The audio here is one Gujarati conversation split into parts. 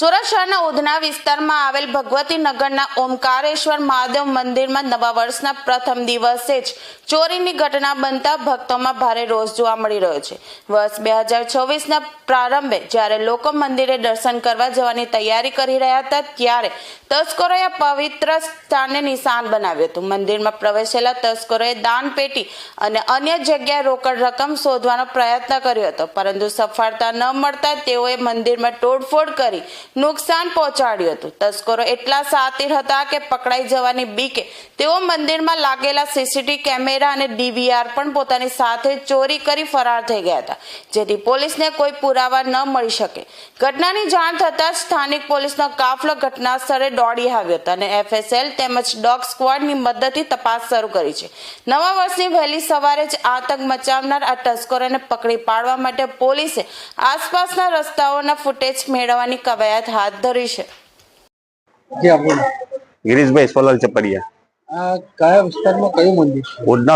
સુરત શહેરના ઉધના વિસ્તારમાં આવેલ ભગવતી નગરના ઓમકારેશ્વર મહાદેવ મંદિરમાં નવા વર્ષના પ્રથમ દિવસે જ ચોરીની ઘટના બનતા ભક્તોમાં ભારે રોષ જોવા મળી રહ્યો છે. વર્ષ બે હજાર છવ્વીસના પ્રારંભે જ્યારે લોકો મંદિરે દર્શન કરવા જવાની તૈયારી કરી રહ્યા હતા, ત્યારે તસ્કરોએ પવિત્ર સ્થાનને નિશાન બનાવ્યું હતું. મંદિરમાં પ્રવેશેલા તસ્કરોએ દાન પેટી અને અન્ય જગ્યાએ રોકડ રકમ શોધવાનો પ્રયત્ન કર્યો હતો. પરંતુ સફળતા ન મળતા તેઓએ મંદિરમાં તોડફોડ કરી નુકસાન પહોંચાડ્યું હતું. તસ્કરો એટલા સાતીર હતા કે પકડાઈ જવાની બીકે તેઓ મંદિરમાં લાગેલા સીસીટીવી કેમેરા અને ડીવીઆર પણ પોતાની સાથે ચોરી કરી ફરાર થઈ ગયા હતા. જેથી પોલીસને કોઈ પુરાવા ન મળી શકે. ઘટનાની જાણ થતાં સ્થાનિક પોલીસનો કાફલો ઘટના સ્થળે દોડી આવ્યો હતો અને એફએસએલ તેમજ ડોગ સ્ક્વોડની મદદથી તપાસ શરૂ કરી છે. નવા વર્ષની વહેલી સવારે જ આતંક મચાવનાર આ તસ્કરોને પકડી પાડવા માટે પોલીસે આસપાસના રસ્તાઓના ફૂટેજ મેળવવાની કવાયત હાથ ધરી છે. ગિરીશભાઈ સોલલ ચપડિયા કયા વિસ્તારમાં કયું મંદિર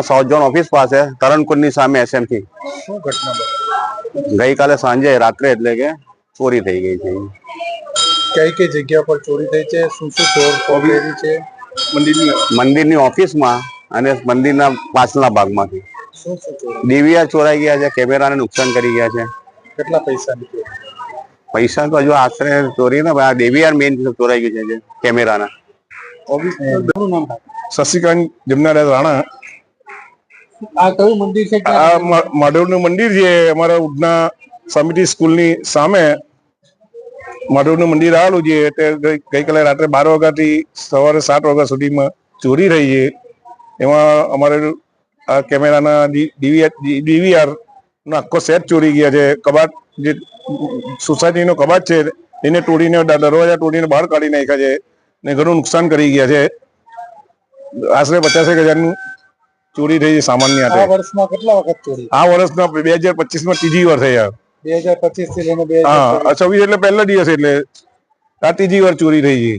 સાઉથ ઝોન ઓફિસ પાસે તરણકુંડની સામે એસએમથી શું ઘટના ગઈકાલે સાંજે રાત્રે એટલે કે ચોરી થઈ ગઈ છે. કઈ કઈ જગ્યા પર ચોરી થઈ છે? શું શું ચોર ચોરી છે? મંદિરની મંદિરની ઓફિસમાં અને મંદિરના પાછલા ભાગમાંથી. ચોરી? ચોરાઈ ગયા છે કેમેરાને નુકસાન કરી ગયા છે. કેટલા પૈસા? નીકળ્યા પૈસા તો હજુ આશરે ચોરી ને આ ડીવીઆર મેઇન ચોરાઈ ગયું છે કેમેરાના. શશિકાંત જમનારાય રાણા. આ કયું મંદિર છે? આ ક્યાં મા- માધવનું મંદિર છે અમારા ઉડના સમિતિ સ્કૂલની સામે માધવનું મંદિર આવેલું છે એટલે ગઈ- ગઈકાલે રાત્રે બાર વાગ્યાથી સવારે સાત વાગ્યા સુધીમાં ચોરી રહી છે. એમાં અમારે આ કેમેરાના ડીવીઆર આખો સેટ ચોરી ગયા છે. કબાટ જે સોસાયટીનો કબાટ છે એને તોડીને દરવાજા તોડીને બહાર કાઢી નાખ્યા છે ને ઘણું નુકસાન કરી ગયા છે. આશરે પચાસેક હજારનું ચોરી થઈ છે સામાન્ય આ વર્ષમાં કેટલા વખત ચોરી? આ વર્ષના બે હજાર પચીસમાં ત્રીજી વાર થયા. બે હજાર પચીસથી લઈને બે હા છવ્વીસ એટલે પહેલો દિવસ એટલે આ ત્રીજી વાર ચોરી થઈ છે.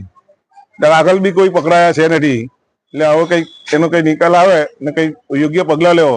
આગળ બી કોઈ પકડાયા છે નથી. એટલે હવે કઈ એનો કઈ નિકાલ આવે ને કઈ યોગ્ય પગલા લેવો.